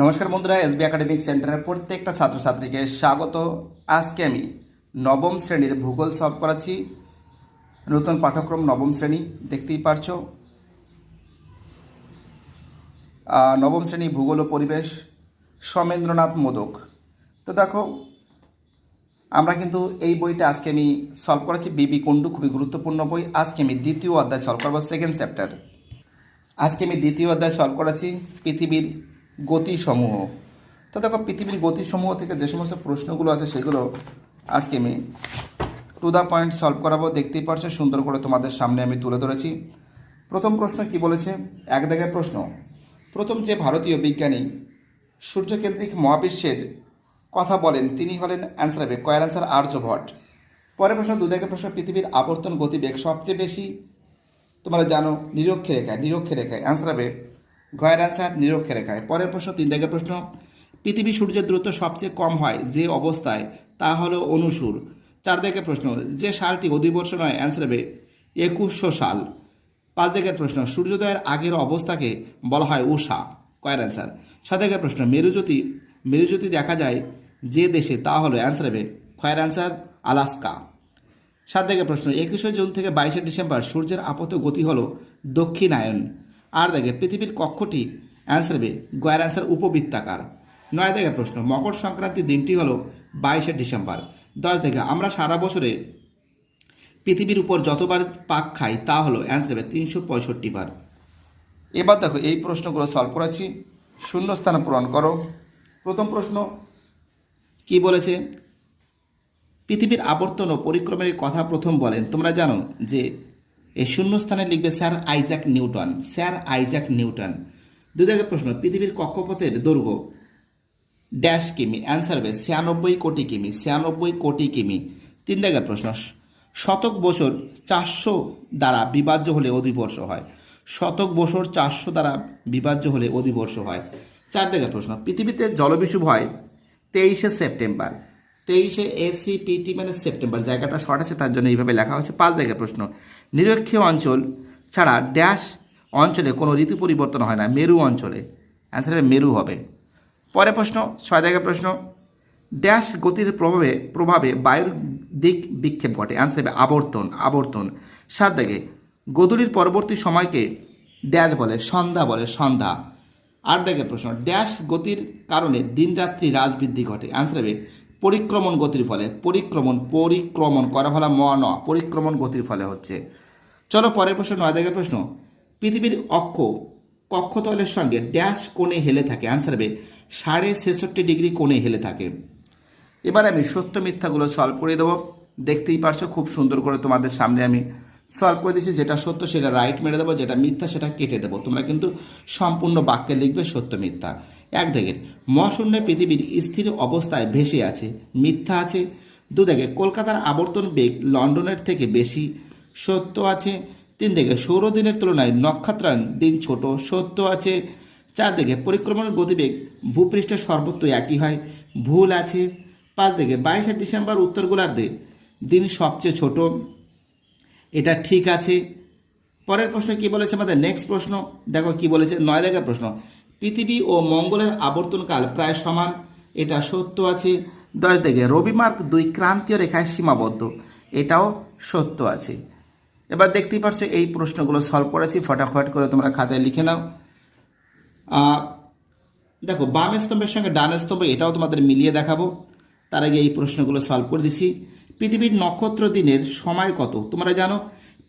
নমস্কার বন্ধুরা, SB academic সেন্টারের প্রত্যেকটা ছাত্রছাত্রীকে স্বাগত। আজকে আমি নবম শ্রেণির ভূগোল সলভ করাচ্ছি। নতুন পাঠ্যক্রম নবম শ্রেণি, দেখতেই পারছ। নবম শ্রেণি ভূগোল ও পরিবেশ, সমেন্দ্রনাথ মোদক। তো দেখো, আমরা কিন্তু এই বইটা আজকে আমি সলভ করেছি বিবি কুণ্ডু, খুবই গুরুত্বপূর্ণ বই। আজকে আমি দ্বিতীয় অধ্যায় সলভ করব সেকেন্ড চ্যাপ্টার আজকে আমি দ্বিতীয় অধ্যায় সলভ করাচ্ছি। পৃথিবীর গতিসমূহ। তো দেখো, পৃথিবীর গতিসমূহ থেকে যে সমস্ত প্রশ্নগুলো আছে সেগুলো আজকে আমি টু দ্য পয়েন্ট সলভ করাবো। দেখতেই পারছ, সুন্দর করে তোমাদের সামনে আমি তুলে ধরেছি। প্রথম প্রশ্ন কি বলেছে? এক দাগের প্রশ্ন। প্রথম যে ভারতীয় বিজ্ঞানী সূর্যকেন্দ্রিক মহাবিশ্বের কথা বলেন, তিনি হলেন অ্যান্সার হবে, কয়ের অ্যান্সার আর্যভট্ট পরের প্রশ্ন, দু দাগের প্রশ্ন, পৃথিবীর আবর্তন গতিবেগ সবচেয়ে বেশি, তোমরা জানো নিরক্ষে রেখায় নিরক্ষে রেখায় অ্যান্সার হবে ঘয়ের আনসার নিরক্ষে রেখায়। পরের প্রশ্ন, তিন দাগের প্রশ্ন। পৃথিবী সূর্যের দূরত্ব সবচেয়ে কম হয় যে অবস্থায়, তা হলো অনুসুর। চার দাগের প্রশ্ন, যে সালটি অধিবর্ষ নয় অ্যান্সার হবে একুশশো সাল। পাঁচ দাগের প্রশ্ন, সূর্যোদয়ের আগের অবস্থাকে বলা হয় উষা। কয়ের অ্যান্সার সাত দাগের প্রশ্ন, মেরুজ্যোতি মেরুজ্যোতি দেখা যায় যে দেশে, তা হলো অ্যান্সার হবে কয়ের অ্যান্সার আলাস্কা। সাত থেকে প্রশ্ন, একুশে জুন থেকে বাইশে ডিসেম্বর সূর্যের আপাত গতি হল দক্ষিণায়ন। আর দেখে পৃথিবীর কক্ষটি অ্যান্সার হবে, গয়ের অ্যান্সার উপবৃত্তাকার। নয় থেকে প্রশ্ন, মকর সংক্রান্তির দিনটি হলো বাইশে ডিসেম্বর। দশ দেখে, আমরা সারা বছরে পৃথিবীর উপর যতবার পাক খাই, তা হলো অ্যান্সার হবে তিনশো পঁয়ষট্টি বার। এবার দেখো, এই প্রশ্নগুলো সলভ করেছি। শূন্যস্থান পূরণ করো। প্রথম প্রশ্ন, কি বলেছে? পৃথিবীর আবর্তন ও পরিক্রমের কথা প্রথম বলেন। তোমরা জানো যে এই শূন্যস্থানে লিখবে sir Isaac Newton, sir Isaac Newton. দুই দাগের প্রশ্ন, পৃথিবীর কক্ষপথের দৈর্ঘ্য ড্যাশ কিমি? অ্যান্সার হবে ছিয়ানব্বই কোটি কিমি, ছিয়ানব্বই কোটি কিমি। তিন দাগের প্রশ্ন, শতক বছর চারশো দ্বারা বিভাজ্য হলে অধিবর্ষ হয়। শতক বছর চারশো দ্বারা বিভাজ্য হলে অধিবর্ষ হয়। চার দাগের প্রশ্ন, পৃথিবীতে জলবিষুব হয় তেইশে সেপ্টেম্বর। তেইশে এসিপিটি মানে সেপ্টেম্বর, জায়গাটা শর্ট আছে, তার জন্য এইভাবে লেখা হয়েছে। পাঁচ দাগের প্রশ্ন নিরক্ষীয় অঞ্চল ছাড়া ড্যাশ অঞ্চলে কোনো ঋতু পরিবর্তন হয় না, মেরু অঞ্চলে। অ্যান্সার হবে মেরু হবে। পরে প্রশ্ন, ছয় দাগের প্রশ্ন। ড্যাশ গতির প্রভাবে প্রভাবে বায়ুর দিক বিক্ষেপ ঘটে। অ্যান্সার হবে আবর্তন আবর্তন। সাত দাগে গদুলির পরবর্তী সময়কে ড্যাশ বলে, সন্ধ্যা বলে, সন্ধ্যা। আট দাগের প্রশ্ন ড্যাশ গতির কারণে দিনরাত্রি হ্রাস বৃদ্ধি ঘটে। অ্যান্সার হবে পরিক্রমণ গতির ফলে, পরিক্রমণ পরিক্রমণ করা ফলা ম, ন, পরিক্রমণ গতির ফলে হচ্ছে। চলো পরের প্রশ্ন, নয় দাগের প্রশ্ন। পৃথিবীর অক্ষ কক্ষতলের সঙ্গে ড্যাশ কোণে হেলে থাকে। অ্যান্সার হবে, সাড়ে ছেষট্টি ডিগ্রি কোণে হেলে থাকে। এবার আমি সত্য মিথ্যাগুলো সলভ করে দেবো। দেখতেই পারছ, খুব সুন্দর করে তোমাদের সামনে আমি সলভ করে দিচ্ছি যেটা সত্য, সেটা রাইট মেরে দেবো, যেটা মিথ্যা, সেটা কেটে দেবো। তোমরা কিন্তু সম্পূর্ণ বাক্যে লিখবে সত্য মিথ্যা। এক দেখেন, মহাশূন্যে পৃথিবীর স্থির অবস্থায় ভেসে আছে, মিথ্যা আছে। দু দেখে কলকাতার আবর্তন বেগ লন্ডনের থেকে বেশি, সত্য আছে। তিন দিকে সৌরদিনের তুলনায় নক্ষত্রায়ণ দিন ছোট, সত্য আছে। চার দিকে পরিক্রমণ গতিবেগ ভূপৃষ্ঠের সর্বত্র একই হয়, ভুল আছে। পাঁচ দিকে বাইশে ডিসেম্বর উত্তর গোলার্ধে দিন সবচেয়ে ছোট, এটা ঠিক আছে। পরের প্রশ্ন কি বলেছে আমাদের? নেক্সট প্রশ্ন, দেখো কি বলেছে, নয় দেখার প্রশ্ন। পৃথিবী ও মঙ্গলের আবর্তনকাল প্রায় সমান, এটা সত্য আছে। দশ দিকে রবিমার্ক দুই ক্রান্তীয় রেখায় সীমাবদ্ধ, এটাও সত্য আছে। এবার দেখতেই পারছ, এই প্রশ্নগুলো সলভ করেছি, ফটাফট করে তোমরা খাতায় লিখে নাও। দেখো, বাম স্তম্ভের সঙ্গে ডান স্তম্ভ, এটাও তোমাদের মিলিয়ে দেখাবো। তার আগে এই প্রশ্নগুলো সলভ করে দিছি। পৃথিবীর নক্ষত্র দিনের সময় কত? তোমরা জানো,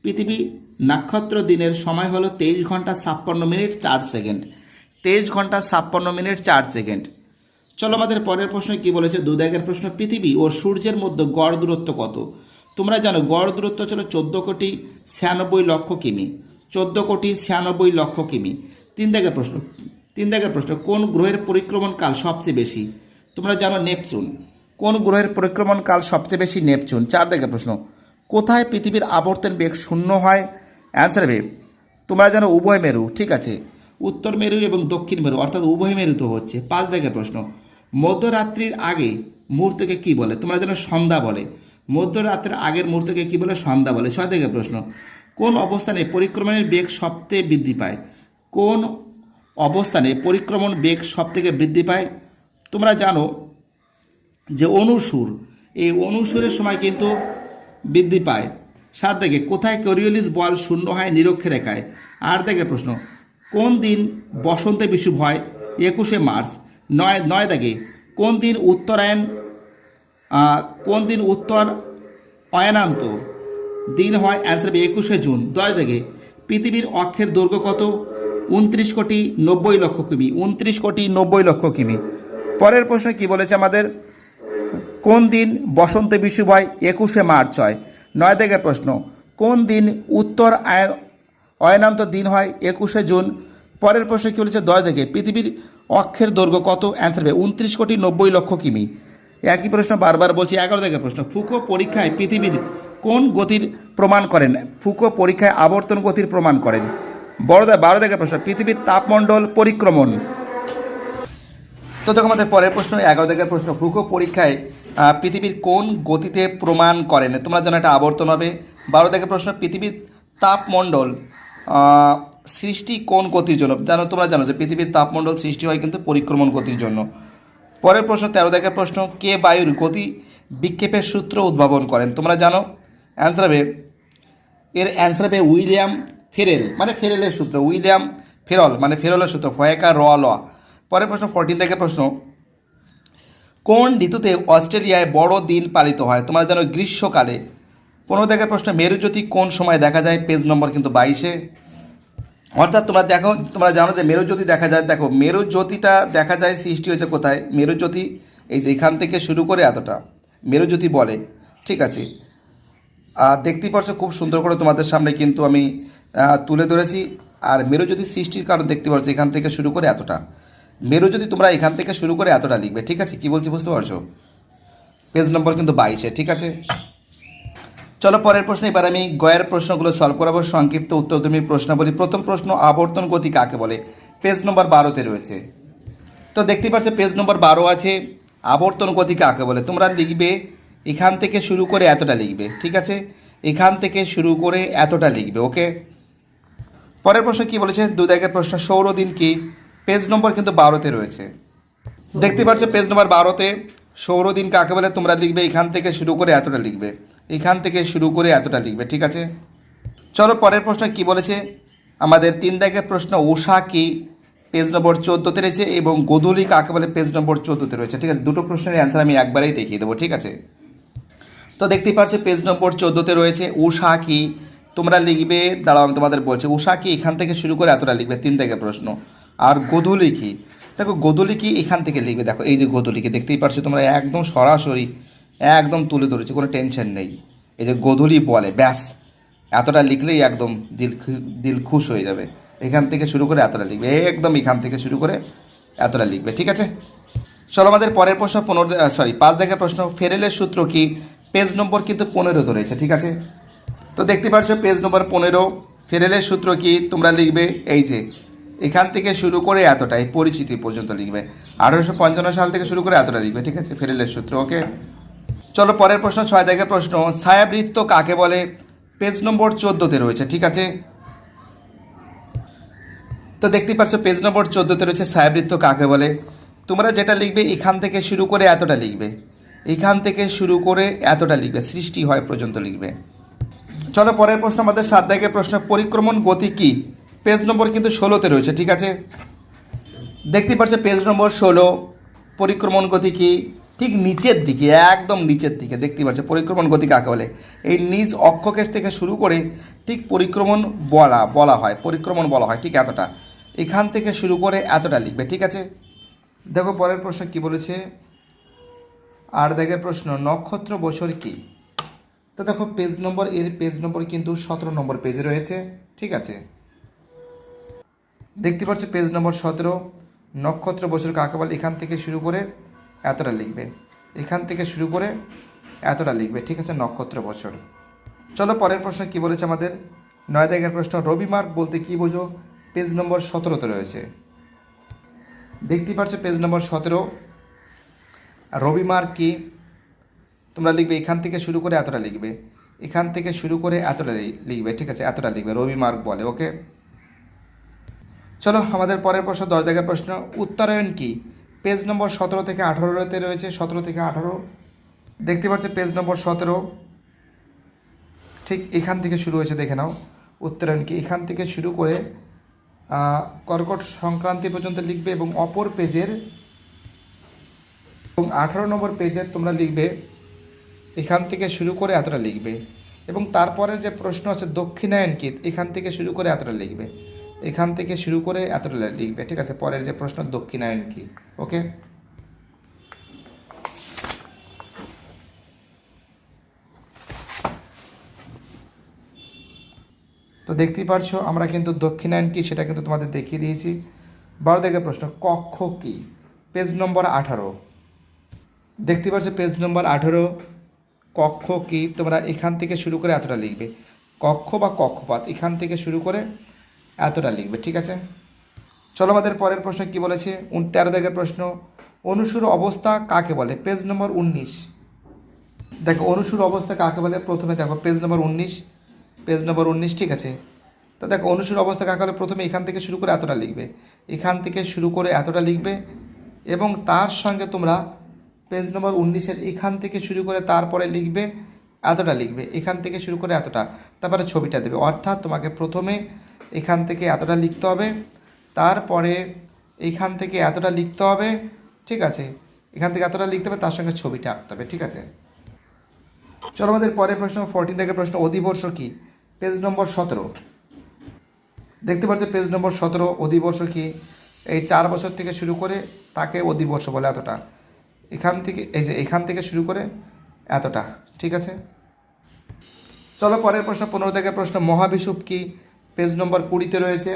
পৃথিবী নক্ষত্র দিনের সময় হলো তেইশ ঘণ্টা ছাপ্পান্ন মিনিট চার সেকেন্ড। তেইশ ঘণ্টা ছাপ্পান্ন মিনিট চার সেকেন্ড। চলো আমাদের পরের প্রশ্ন কি বলেছে? দু দাগের প্রশ্ন, পৃথিবী ও সূর্যের মধ্যে গড় দূরত্ব কত? তোমরা জানো, গড় দূরত্ব ছিল চোদ্দ কোটি ছিয়ানব্বই লক্ষ কিমি। চোদ্দ কোটি ছিয়ানব্বই লক্ষ কিমি। তিন দাগের প্রশ্ন তিন দাগের প্রশ্ন, কোন গ্রহের পরিক্রমণ কাল সবচেয়ে বেশি? তোমরা জানো নেপচুন। কোন গ্রহের পরিক্রমণ কাল সবচেয়ে বেশি? নেপচুন। চার দাগের প্রশ্ন, কোথায় পৃথিবীর আবর্তন বেগ শূন্য হয়? অ্যান্সার হবে তোমরা জানো উভয় মেরু, ঠিক আছে। উত্তর মেরু এবং দক্ষিণ মেরু, অর্থাৎ উভয় মেরুতে হচ্ছে। পাঁচ দাগের প্রশ্ন, মধ্যরাত্রির আগে মুহূর্তকে কি বলে? তোমরা যেন সন্ধ্যা বলে। মধ্যরাত্রের আগের মুহূর্তকে কি বলে? সন্ধ্যা বলে। ছয় দাগের প্রশ্ন, কোন অবস্থানে পরিক্রমণের বেগ সবচেয়ে বৃদ্ধি পায়? কোন অবস্থানে পরিক্রমণ বেগ সব থেকে বৃদ্ধি পায়? তোমরা জানো যে অনুসুর, এই অনুসুরের সময় কিন্তু বৃদ্ধি পায়। সাত দেখে, কোথায় কোরিওলিস বল শূন্য হয় নিরক্ষে রেখায় আট দেখে প্রশ্ন কোন দিন বসন্তে বিষুব হয়? একুশে মার্চ। নয় নয় দেখে কোন দিন উত্তরায়ণ কোন দিন উত্তর অয়নান্ত? দিন হয় অ্যান্সার হবে একুশে জুন। দশ দেখে পৃথিবীর অক্ষের দৈর্ঘ্য কত? উনত্রিশ কোটি নব্বই লক্ষ কিমি। উনত্রিশ কোটি নব্বই লক্ষ কিমি। পরের প্রশ্ন কি বলেছে আমাদের? কোন দিন বসন্তে বিষুব হয়? একুশে মার্চ হয়। নয় দেখে প্রশ্ন, কোন দিন উত্তর অয়নান্ত দিন হয় একুশে জুন। পরের প্রশ্ন কী বলেছে? দশ দেখে। পৃথিবীর অক্ষের দৈর্ঘ্য কত? অ্যান্সার হবে উনত্রিশ কোটি নব্বই লক্ষ কিমি। একই প্রশ্ন বারবার বলছি, এগারো দেখে প্রশ্ন। ফুকো পরীক্ষায় পৃথিবীর কোন গতির প্রমাণ করেন? ফুকো পরীক্ষায় আবর্তন গতির প্রমাণ করেন। বড়দা, বারো দেখে প্রশ্ন, পৃথিবীর তাপমণ্ডল পরিক্রমণ। তো দেখো আমাদের পরের প্রশ্ন, এগারো দেখের প্রশ্ন। ফুকো পরীক্ষায় পৃথিবীর কোন গতিতে প্রমাণ করেন? তোমরা জানো এটা আবর্তন হবে। বারো দেখের প্রশ্ন, পৃথিবীর তাপমণ্ডল সৃষ্টি কোন গতির জন্য? জানো, তোমরা জানো যে পৃথিবীর তাপমণ্ডল সৃষ্টি হয় কিন্তু পরিক্রমণ গতির জন্য। পরের প্রশ্ন, তেরো দেখার প্রশ্ন, কে বায়ুর গতি বিক্ষেপের সূত্র উদ্ভাবন করেন? তোমরা জানো? অ্যান্সার হবে, এর অ্যান্সার হবে উইলিয়াম ফেরেল মানে ফেরেলের সূত্র, উইলিয়াম ফেরল মানে ফেরলের সূত্র, ফয়েকা র ল। পরের প্রশ্ন ফোরটিন থেকে প্রশ্ন, কোন ঋতুতে অস্ট্রেলিয়ায় বড় দিন পালিত হয়? তোমরা জানো, গ্রীষ্মকালে পনেরো থেকে প্রশ্ন মেরুজ্যোতি কোন সময় দেখা যায়? পেজ নম্বর কিন্তু বাইশে। অর্থাৎ তোমরা দেখো, তোমরা জানো যে মেরুজ্যোতি দেখা যায়। দেখো মেরুজ্যোতিটা দেখা যায় সৃষ্টি হয়েছে কোথায়? মেরুজ্যোতি এই যে এখান থেকে শুরু করে এতটা। মেরুজ্যোতি বলে। ঠিক আছে? আর দেখতেই পাচ্ছ খুব সুন্দর করে তোমাদের সামনে কিন্তু আমি তুলে ধরেছি। আর মেরুজ্যোতি সৃষ্টির কারণ দেখতে পাচ্ছ এখান থেকে শুরু করে এতটা। মেরুজ্যোতি তোমরা এখান থেকে শুরু করে এতটা লিখবে। ঠিক আছে? কি বলছি বুঝতে পারছ? পেজ নম্বর কিন্তু বাইশে। ঠিক আছে? চলো পরের প্রশ্ন, এবার আমি গয়ের প্রশ্নগুলো সলভ করাবো। সংক্ষিপ্ত উত্তর তুমি বলি প্রথম প্রশ্ন, আবর্তন গতি কাকে বলে? পেজ নম্বর বারোতে রয়েছে। তো দেখতে পাচ্ছ পেজ নম্বর বারো আছে, আবর্তন গতি কাকে বলে? তোমরা লিখবে, এখান থেকে শুরু করে এতটা লিখবে, ঠিক আছে? এখান থেকে শুরু করে এতটা লিখবে, ওকে? পরের প্রশ্ন কি বলেছে? দু দাগের প্রশ্ন, সৌরদিন কি? পেজ নম্বর কিন্তু বারোতে রয়েছে। দেখতে পাচ্ছ পেজ নম্বর বারোতে সৌরদিন কাকে বলে? তোমরা লিখবে, এখান থেকে শুরু করে এতটা লিখবে। এখান থেকে শুরু করে এতটা লিখবে, ঠিক আছে? চলো পরের প্রশ্ন কি বলেছে? আমাদের তিন দাগের প্রশ্ন উষা কি পেজ নম্বর চোদ্দোতে রয়েছে এবং গোধূলি কাকে বলে পেজ নম্বর চোদ্দোতে রয়েছে, ঠিক আছে? দুটো প্রশ্নের অ্যান্সার আমি একবারেই দেখিয়ে দেবো, ঠিক আছে? তো দেখতেই পাচ্ছ পেজ নম্বর চোদ্দোতে রয়েছে উষা কি? তোমরা লিখবে, দাঁড়াও আমি তোমাদের বলছি উষা কি এখান থেকে শুরু করে এতটা লিখবে? তিন থেকে প্রশ্ন। আর গোধূলি কি? দেখো গোধূলি কি এখান থেকে লিখবে? দেখো, এই যে গোধূলি কি, দেখতেই পাচ্ছ তোমরা একদম সরাসরি একদম তুলে ধরেছি, কোনো টেনশন নেই। এই যে গোধূলি বলে, ব্যাস, এতটা লিখলেই একদম দিল দিল খুশ হয়ে যাবে। এখান থেকে শুরু করে এতটা লিখবে, একদম এখান থেকে শুরু করে এতটা লিখবে, ঠিক আছে? চলো আমাদের পরের প্রশ্ন পনেরো সরি পাঁচ দেখার প্রশ্ন, ফেরেলের সূত্র কি? পেজ নম্বর কিন্তু পনেরোতে রয়েছে ঠিক আছে? তো দেখতে পাচ্ছ, পেজ নম্বর পনেরো, ফেরেলের সূত্র কি? তোমরা লিখবে, এই যে, এখান থেকে শুরু করে এতটাই, পরিচিতি পর্যন্ত লিখবে। আঠারোশো পঞ্চান্ন সাল থেকে শুরু করে এতটা লিখবে, ঠিক আছে, ফেরেলের সূত্র ওকে চলো পরের প্রশ্ন, ছয় দেখের প্রশ্ন। ছায়াবৃত্ত কাকে বলে? পেজ নম্বর চোদ্দোতে রয়েছে, ঠিক আছে? তো দেখতেই পাচ্ছ, পেজ নম্বর চোদ্দোতে রয়েছে ছায়াবৃত্ত কাকে বলে? তোমরা যেটা লিখবে এখান থেকে শুরু করে এতটা লিখবে। এখান থেকে শুরু করে এতটা লিখবে, সৃষ্টি হয় পর্যন্ত লিখবে। চলো পরের প্রশ্ন, আমাদের সাত দাগের প্রশ্ন, পরিক্রমণ গতি কি? পেজ নম্বর কিন্তু ষোলোতে রয়েছে, ঠিক আছে? দেখতে পাচ্ছ, পেজ নম্বর ষোলো, পরিক্রমণ গতি কি? ঠিক নিচের দিকে, একদম নিচের দিকে, দেখতে পাচ্ছ, পরিক্রমণ গতি কাকে বলে? এই নিজ অক্ষকেশ থেকে শুরু করে ঠিক পরিক্রমণ বলা বলা হয়, পরিক্রমণ বলা হয় ঠিক এতটা। এখান থেকে শুরু করে এতটা লিখবে, ঠিক আছে? দেখো, পরের প্রশ্ন কি বলেছে? আর দেখের প্রশ্ন, নক্ষত্র বছর কি? তো দেখো পেজ নম্বর এর পেজ নম্বর কিন্তু সতেরো নম্বর পেজে রয়েছে, ঠিক আছে? দেখতে পাচ্ছ পেজ নম্বর সতেরো, নক্ষত্র বছর কাকে বলে? এখান থেকে শুরু করে এতটা লিখবে। এখান থেকে শুরু করে এতটা লিখবে, ঠিক আছে? নক্ষত্র, বছর। চলো পরের প্রশ্ন কি বলেছে আমাদের? নয় দাগের প্রশ্ন, রবি মার্ক বলতে কি বোঝো? পেজ নম্বর সতেরোতে রয়েছে। দেখতে পাচ্ছ পেজ নম্বর সতেরো। রবি মার্ক কি? তোমরা লিখবে, এখান থেকে শুরু করে এতটা লিখবে। এখান থেকে শুরু করে এতটা লিখবে, ঠিক আছে? এতটা লিখবে, রবি মার্ক বলে, ওকে? চলো, আমাদের পরের প্রশ্ন, দশ দাগের প্রশ্ন। উত্তরায়ণ কি? পেজ নম্বর সতেরো থেকে আঠারোতে রয়েছে, সতেরো থেকে আঠারো। দেখতে পাচ্ছ পেজ নম্বর সতেরো। ঠিক এখান থেকে শুরু হয়েছে, দেখে নাও উত্তরায়ণ কি। এখান থেকে শুরু করে কর্কট সংক্রান্তি পর্যন্ত লিখবে এবং অপর পেজের এবং আঠারো নম্বর পেজের তোমরা লিখবে, এখান থেকে শুরু করে এতটা লিখবে। এবং তারপরের যে প্রশ্ন আছে দক্ষিণায়ন কি, এখান থেকে শুরু করে এতটা লিখবে। এখান থেকে শুরু করে এতটা লিখবে, ঠিক আছে? পরের যে প্রশ্ন, দক্ষিণায়ন কি? ওকে? তো দেখতেই পারছ, আমরা কিন্তু দক্ষিণায়ন কি, সেটা কিন্তু তোমাদের দেখিয়ে দিয়েছি। বারো থেকে প্রশ্ন, কক্ষ কি? পেজ নম্বর আঠারো। দেখতে পাচ্ছ পেজ নম্বর আঠেরো, কক্ষ কি? তোমরা এখান থেকে শুরু করে এতটা লিখবে। কক্ষ বা কক্ষপাত এখান থেকে শুরু করে এতটা লিখবে, ঠিক আছে? চলো আমাদের পরের প্রশ্ন কি বলেছে? তেরো দাগের প্রশ্ন, অনুসুর অবস্থা কাকে বলে? পেজ নম্বর উনিশ। দেখো, অনুসুর অবস্থা কাকে বলে? প্রথমে দেখো, পেজ নম্বর উনিশ, পেজ নম্বর উনিশ, ঠিক আছে? তো দেখো, অনুসুর অবস্থা কাকে বলে? প্রথমে এখান থেকে শুরু করে এতটা লিখবে। এখান থেকে শুরু করে এতটা লিখবে এবং তার সঙ্গে তোমরা পেজ নম্বর উনিশের এখান থেকে শুরু করে তারপরে লিখবে, এতটা লিখবে। এখান থেকে শুরু করে এতটা। তারপরে ছবিটা দেবে। অর্থাৎ তোমাকে প্রথমে এখান থেকে এতটা লিখতে হবে। তারপরে এখান থেকে এতটা লিখতে হবে, ঠিক আছে? এখান থেকে এতটা লিখতে হবে, তার সঙ্গে ছবিটা আঁকতে হবে, ঠিক আছে? চলো আমাদের পরের প্রশ্ন ফোরটিন থেকে প্রশ্ন, অধিবর্ষ কি? পেজ নম্বর সতেরো। দেখতে পাচ্ছ পেজ নম্বর সতেরো, অধিবর্ষ কি? এই চার বছর থেকে শুরু করে তাকে অধিবর্ষ বলে এতটা। এখান থেকে, এই যে এখান থেকে শুরু করে এতটা, ঠিক আছে? চলো পরের প্রশ্ন, পনেরো থেকে প্রশ্ন, মহাবিষুব কি? নম্বর কুড়িতে রয়েছে।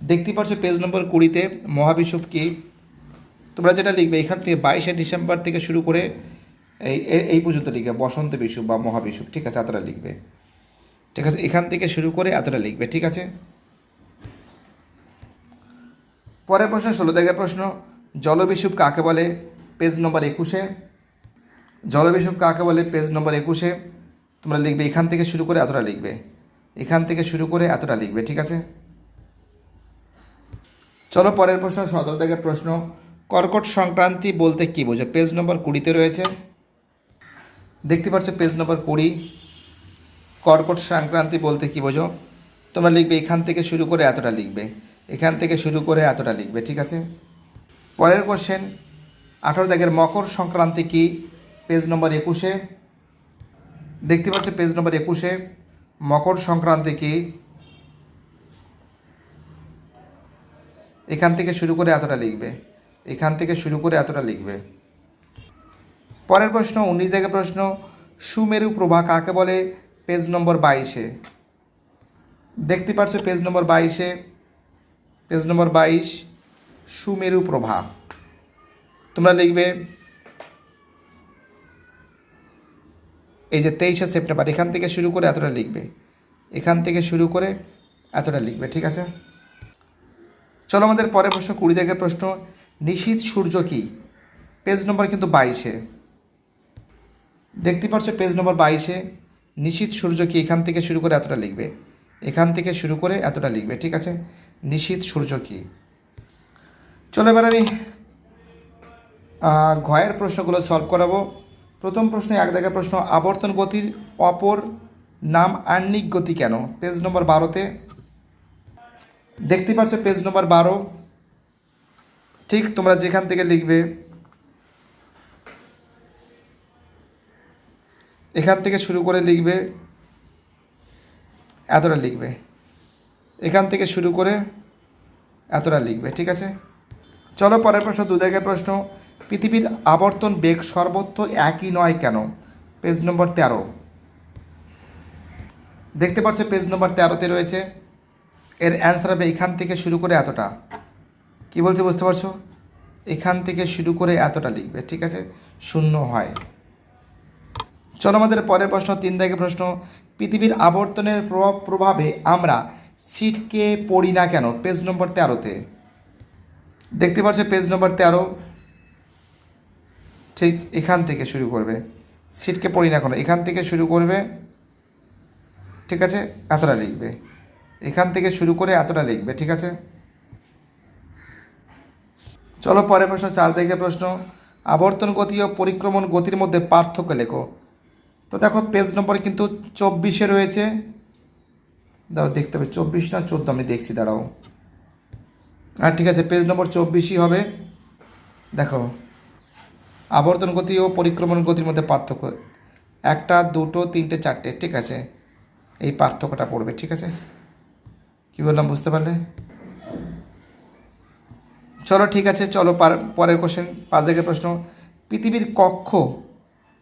দেখতে পাচ্ছ পেজ নম্বর কুড়িতে মহাবিষুব কি? তোমরা যেটা লিখবে, এখান থেকে বাইশে ডিসেম্বর থেকে শুরু করে এই এই পর্যন্ত লিখবে, বসন্ত বিষুব বা মহাবিষুব ঠিক আছে, এতটা লিখবে। ঠিক আছে, এখান থেকে শুরু করে এতটা লিখবে, ঠিক আছে? পরের প্রশ্ন, ষোলো দাগের প্রশ্ন জলবিষুব কাকে বলে? পেজ নম্বর একুশে। জলবিষুব কাকে বলে? পেজ নম্বর একুশে। তোমরা লিখবে, এখান থেকে শুরু করে এতটা লিখবে। এখান থেকে শুরু করে এতটা লিখবে, ঠিক আছে? চলো পরের প্রশ্ন সতেরো দাগের প্রশ্ন। কর্কট সংক্রান্তি বলতে কী বোঝো? পেজ নম্বর কুড়িতে রয়েছে। দেখতে পাচ্ছ পেজ নম্বর কুড়ি। কর্কট সংক্রান্তি বলতে কী বোঝো? তোমরা লিখবে, এখান থেকে শুরু করে এতটা লিখবে। এখান থেকে শুরু করে এতটা লিখবে, ঠিক আছে? পরের কোশ্চেন আঠারো দাগের মকর সংক্রান্তি কি? পেজ নম্বর একুশে। দেখতে পাচ্ছ পেজ নম্বর একুশে। মকর সংক্রান্তি কি? এখান থেকে শুরু করে এতটা লিখবে। এখান থেকে শুরু করে এতটা লিখবে। পরের প্রশ্ন, উনিশ দাগের প্রশ্ন, সুমেরু প্রভা কাকে বলে? পেজ নম্বর বাইশে। দেখতে পাচ্ছ পেজ নম্বর বাইশে? পেজ নম্বর বাইশ, সুমেরু প্রভা। তোমরা লিখবে এই যে তেইশে সেপ্টেম্বর, এখান থেকে শুরু করে এতটা লিখবে। এখান থেকে শুরু করে এতটা লিখবে, ঠিক আছে? চলো আমাদের পরের প্রশ্ন, কুড়ি দাগের প্রশ্ন, নিশীত সূর্য কি? পেজ নম্বর কিন্তু বাইশে। দেখতে পাচ্ছ পেজ নম্বর বাইশে, নিশীত সূর্য কি? এখান থেকে শুরু করে এতটা লিখবে। এখান থেকে শুরু করে এতটা লিখবে, ঠিক আছে? নিশীত সূর্য কি? চলো এবার আমি ঘয়ের প্রশ্নগুলো সলভ করাবো। প্রথম প্রশ্ন এক দাগের প্রশ্ন, আবর্তন গতির অপর নাম আহ্নিক গতি কেন? পেজ নম্বর বারোতে, দেখতে পাচ্ছ পেজ নম্বর বারো? ঠিক তোমরা যেখান থেকে লিখবে, এখান থেকে শুরু করে লিখবে, এতটা লিখবে। এখান থেকে শুরু করে এতটা লিখবে, ঠিক আছে? চলো পরের প্রশ্ন, দু দাগের প্রশ্ন পৃথিবীর আবর্তন বেগ সর্বত্র একই নয় কেন? পেজ নম্বর তেরো। দেখতে পাচ্ছ পেজ নম্বর তেরোতে রয়েছে। এর অ্যান্সার হবে এখান থেকে শুরু করে এতটা। কি বলছে বুঝতে পারছ? এখান থেকে শুরু করে এতটা লিখবে, ঠিক আছে? শূন্য হয়। চলো আমাদের পরের প্রশ্ন, তিন দাগের প্রশ্ন। পৃথিবীর আবর্তনের প্রভাব, প্রভাবে আমরা সিটকে পড়ি না কেন? পেজ নম্বর তেরোতে। দেখতে পাচ্ছ পেজ নম্বর তেরো। ঠিক এখান থেকে শুরু করবে। সিটকে পড়ি না কেন এখান থেকে শুরু করবে। ঠিক আছে? এতটা লিখবে। এখান থেকে শুরু করে এতটা লিখবে। ঠিক আছে? চলো পরের প্রশ্ন, চার দিকে প্রশ্ন। আবর্তন গতি ও পরিক্রমণ গতির মধ্যে পার্থক্য লেখো। তো দেখো পেজ নম্বর কিন্তু চব্বিশে রয়েছে। দাঁড়াও, দেখতে হবে। চব্বিশ না চোদ্দ? আমি দেখছি, দাঁড়াও। আর ঠিক আছে পেজ নম্বর চব্বিশই হবে। দেখো। আবর্তন গতি ও পরিক্রমণ গতির মধ্যে পার্থক্য। একটা, দুটো, তিনটে, চারটে, ঠিক আছে? এই পার্থক্যটা পড়বে, ঠিক আছে? কি বললাম, বুঝতে পারলে? চলো, ঠিক আছে, চলো, পার- পরের কোশ্চেন পাঁচ দিকের প্রশ্ন। পৃথিবীর কক্ষ,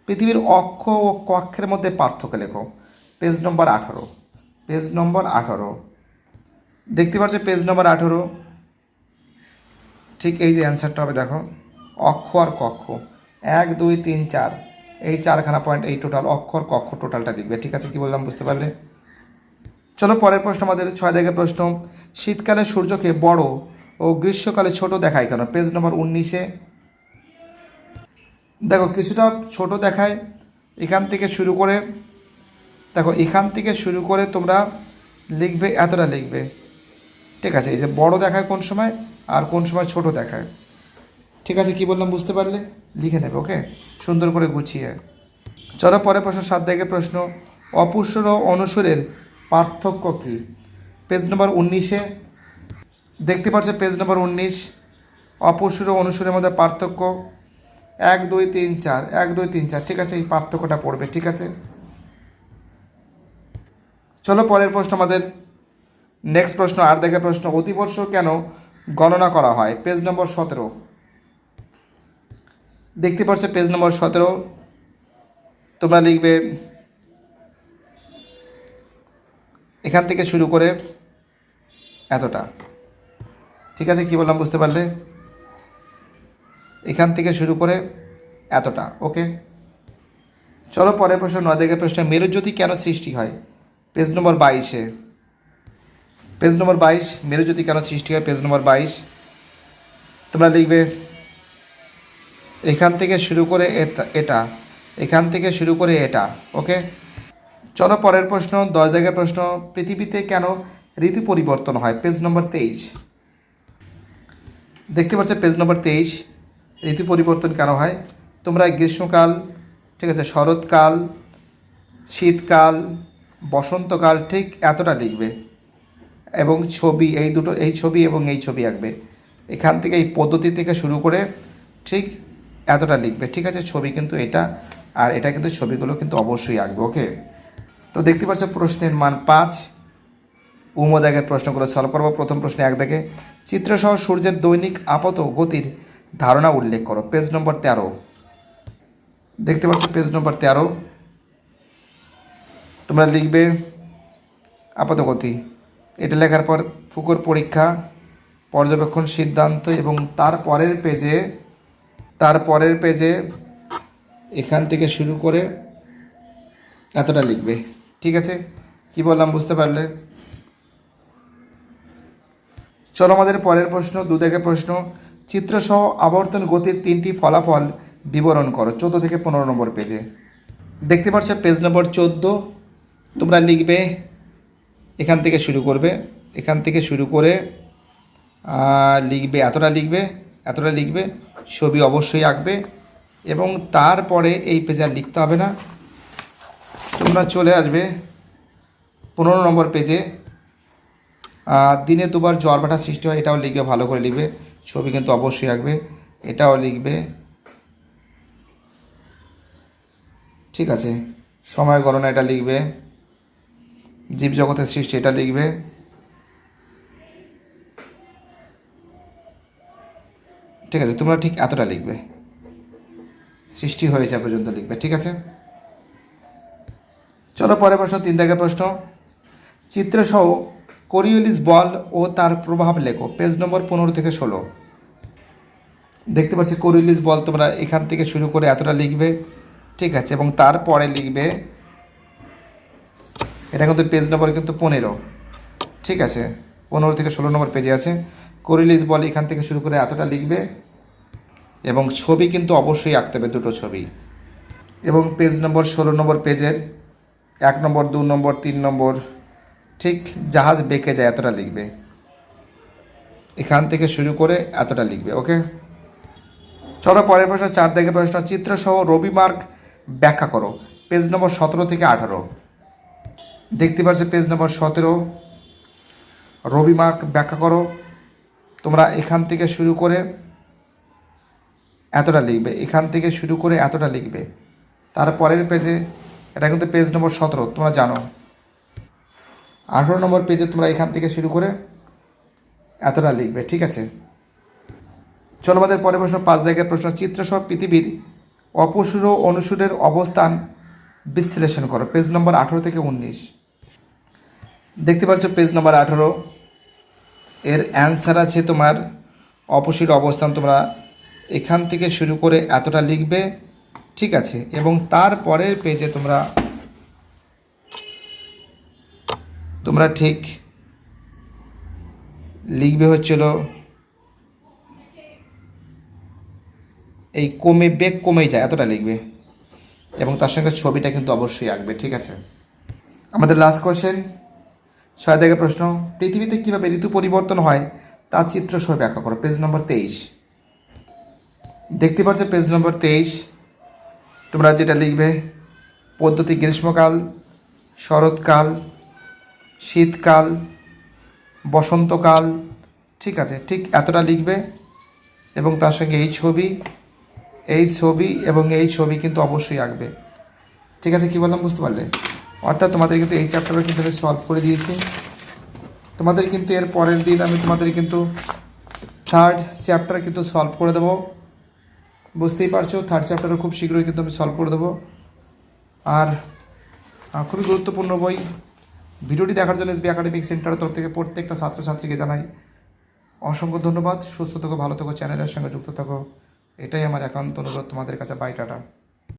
পৃথিবীর অক্ষ ও কক্ষের মধ্যে পার্থক্য লেখো। পেজ নম্বর আঠারো। পেজ নম্বর আঠারো। দেখতে পাচ্ছ, পেজ নম্বর আঠারো? ঠিক এই যে অ্যান্সারটা হবে, দেখো। অক্ষ আর কক্ষ। এক, দুই, তিন, চার। এই চারখানা পয়েন্ট এই টোটাল অক্ষর কক্ষ টোটালটা লিখবে, ঠিক আছে? কি বললাম, বুঝতে পারলে? চলো, পরের প্রশ্ন আমাদের, ছয় দেখে প্রশ্ন। শীতকালে সূর্যকে বড় ও গ্রীষ্মকালে ছোট দেখায় কেন? পেজ নম্বর উনিশে। দেখো, কিছুটা ছোট দেখায়, এখান থেকে শুরু করে, দেখো, এখান থেকে শুরু করে তোমরা লিখবে, এতটা লিখবে। ঠিক আছে, এই যে বড় দেখায় কোন সময় আর কোন সময় ছোট দেখায়। ঠিক আছে, কি বললাম বুঝতে পারলে? লিখে নেবে ওকে সুন্দর করে গুছিয়ে। চলো পরে প্রশ্ন, সাত দিকে প্রশ্ন। অপুষ্র ও অনুসরের পার্থক্য কী? পেজ নম্বর উনিশে। দেখতে পাচ্ছ পেজ নম্বর উনিশ। অপুষ্র ও অনুসরের মধ্যে পার্থক্য এক, দুই, তিন, চার। এক, দুই, তিন, চার। ঠিক আছে, এই পার্থক্যটা পড়বে, ঠিক আছে? চলো, পরের প্রশ্ন আমাদের। নেক্সট প্রশ্ন আর দেখে প্রশ্ন। অতিবর্ষ কেন গণনা করা হয়? পেজ নম্বর সতেরো। দেখতে পাচ্ছ পেজ নম্বর সতেরো। তোমরা লিখবে, এখান থেকে শুরু করে এতটা। ঠিক আছে, কি বললাম বুঝতে পারলে? এখান থেকে শুরু করে এতটা, ওকে? চলো, পরের প্রশ্ন, নয় দেখে প্রশ্ন মেরুজ্যোতি কেন সৃষ্টি হয়? পেজ নম্বর বাইশে। পেজ নম্বর বাইশ, মেরুজ্যোতি কেন সৃষ্টি হয়? পেজ নম্বর বাইশ। তোমরা লিখবে এখান থেকে শুরু করে এটা। এখান থেকে শুরু করে এটা, ওকে? চলো পরের প্রশ্ন, দশ জায়গার প্রশ্ন। পৃথিবীতে কেন ঋতু পরিবর্তন হয়? পেজ নম্বর তেইশ। দেখতে পাচ্ছ পেজ নম্বর তেইশ। ঋতু পরিবর্তন কেন হয়? তোমরা গ্রীষ্মকাল, ঠিক আছে, শরৎকাল, শীতকাল, বসন্তকাল, ঠিক এতটা লিখবে। এবং ছবি, এই দুটো, এই ছবি এবং এই ছবি আঁকবে। এখান থেকে এই পদ্ধতি থেকে শুরু করে, ঠিক এতটা লিখবে। ঠিক আছে, ছবি কিন্তু এটা, আর এটা কিন্তু ছবিগুলো কিন্তু অবশ্যই আঁকবে, ওকে? তো দেখতে পাচ্ছ প্রশ্নের মান পাঁচ। উমদাগের প্রশ্নগুলো সলভ করব। প্রথম প্রশ্নে এক দেখে, চিত্রসহ সূর্যের দৈনিক আপাত গতির ধারণা উল্লেখ করো। পেজ নম্বর তেরো। দেখতে পাচ্ছ পেজ নম্বর তেরো। তোমরা লিখবে আপাত গতি। এটা লেখার পর, ফুকর পরীক্ষা, পর্যবেক্ষণ সিদ্ধান্ত এবং তার পরের পেজে তার পরের পেজে এখান থেকে শুরু করে এতটা লিখবে। ঠিক আছে? কি বললাম বুঝতে পারলে? চলো আমাদের পরের প্রশ্ন দু থেকে প্রশ্ন। চিত্রসহ আবর্তন গতির তিনটি ফলাফল বিবরণ করো, চোদ্দ থেকে পনেরো নম্বর পেজে। দেখতে পাচ্ছ, পেজ নম্বর চোদ্দ। তোমরা লিখবে, এখান থেকে শুরু করবে, এখান থেকে শুরু করে লিখবে, এতটা লিখবে এতটা লিখবে। ছবি অবশ্যই আঁকবে এবং তারপরে এই পেজে আর লিখতে হবে না। তোমরা চলে আসবে পনেরো নম্বর পেজে। দিনে দুবার জ্বর বাটা সৃষ্টি হয়, এটাও লিখবে, ভালো করে লিখবে। ছবি কিন্তু অবশ্যই আঁকবে, এটাও লিখবে। ঠিক আছে, সময় গণনা, এটা লিখবে। জীবজগতের সৃষ্টি, এটা লিখবে। ঠিক আছে, তোমরা ঠিক এতটা লিখবে। সৃষ্টি হয়েছে পর্যন্ত লিখবে, ঠিক আছে? চলো পরের প্রশ্ন, তিন দাগের প্রশ্ন। চিত্রসহ কোরিওলিস বল ও তার প্রভাব লেখো, পেজ নম্বর পনেরো থেকে ষোলো। দেখতে পাচ্ছি কোরিওলিস বল তোমরা এখান থেকে শুরু করে এতটা লিখবে, ঠিক আছে? এবং তারপরে লিখবে, এটা কিন্তু পেজ নম্বর কিন্তু পনেরো, ঠিক আছে? পনেরো থেকে ষোলো নম্বর পেজে আছে। কোরিলিস বল এখান থেকে শুরু করে এতটা লিখবে এবং ছবি কিন্তু অবশ্যই আঁকতে হবে দুটো ছবি। এবং পেজ নম্বর ষোলো নম্বর পেজের এক নম্বর, দু নম্বর, তিন নম্বর, ঠিক জাহাজ বেঁকে যায় এতটা লিখবে। এখান থেকে শুরু করে এতটা লিখবে, ওকে? চলো পরের প্রশ্ন, চার দিকে প্রশ্ন চিত্রসহ রবি মার্ক ব্যাখ্যা করো। পেজ নম্বর সতেরো থেকে আঠারো। দেখতে পাচ্ছ পেজ নম্বর সতেরো, রবি মার্ক ব্যাখ্যা করো। তোমরা এখান থেকে শুরু করে এতটা লিখবে, এখান থেকে শুরু করে এতটা লিখবে। তারপরের পেজে এটা কিন্তু পেজ নম্বর সতেরো, তোমরা জানো। আঠেরো নম্বর পেজে তোমরা এখান থেকে শুরু করে এতটা লিখবে, ঠিক আছে? চলো আমাদের পরের প্রশ্ন, পাঁচ জায়গার প্রশ্ন। চিত্রসহ পৃথিবীর অপসুর অনুসুরের অবস্থান বিশ্লেষণ করো। পেজ নম্বর আঠেরো থেকে উনিশ। দেখতে পাচ্ছ পেজ নম্বর আঠেরো এর অ্যান্সার আছে তোমার অপসির অবস্থান। তোমরা এখান থেকে শুরু করে এতটা লিখবে, ঠিক আছে? এবং তার পরের পেজে তোমরা তোমরা ঠিক লিখবে হচ্ছিল এই কমে বেগ কমে যায়, এতটা লিখবে। এবং তার সঙ্গে ছবিটা কিন্তু অবশ্যই আঁকবে, ঠিক আছে? আমাদের লাস্ট কোশ্চেন ছয় থেকে প্রশ্ন, পৃথিবীতে কীভাবে ঋতু পরিবর্তন হয়? তার চিত্র সহ ব্যাখ্যা করো। পেজ নম্বর তেইশ। দেখতে পাচ্ছ পেজ নম্বর তেইশ। তোমরা যেটা লিখবে, পদ্ধতি গ্রীষ্মকাল, শরৎকাল, শীতকাল, বসন্তকাল, ঠিক আছে, ঠিক এতটা লিখবে এবং তার সঙ্গে এই ছবি এই ছবি এবং এই ছবি কিন্তু অবশ্যই আঁকবে। ঠিক আছে, কী বললাম, বুঝতে পারলে? অর্থাৎ তোমাদের কিন্তু এই চ্যাপ্টারটা কিন্তু আমি সলভ করে দিয়েছি? তোমাদের কিন্তু এর পরের দিন আমি তোমাদের কিন্তু থার্ড চ্যাপ্টার কিন্তু সলভ করে দেবো। বুঝতেই পারছ থার্ড চ্যাপ্টারও খুব শীঘ্রই কিন্তু আমি সলভ করে দেবো। আর খুবই গুরুত্বপূর্ণ বই। ভিডিওটি দেখার জন্য এসবি একাডেমিক সেন্টারের তরফ থেকে প্রত্যেকটা ছাত্রছাত্রীকে জানাই অসংখ্য ধন্যবাদ। সুস্থ থাকো, ভালো থাকো চ্যানেলের সঙ্গে যুক্ত থাকো। এটাই আমার একান্ত অনুরোধ তোমাদের কাছে। By tata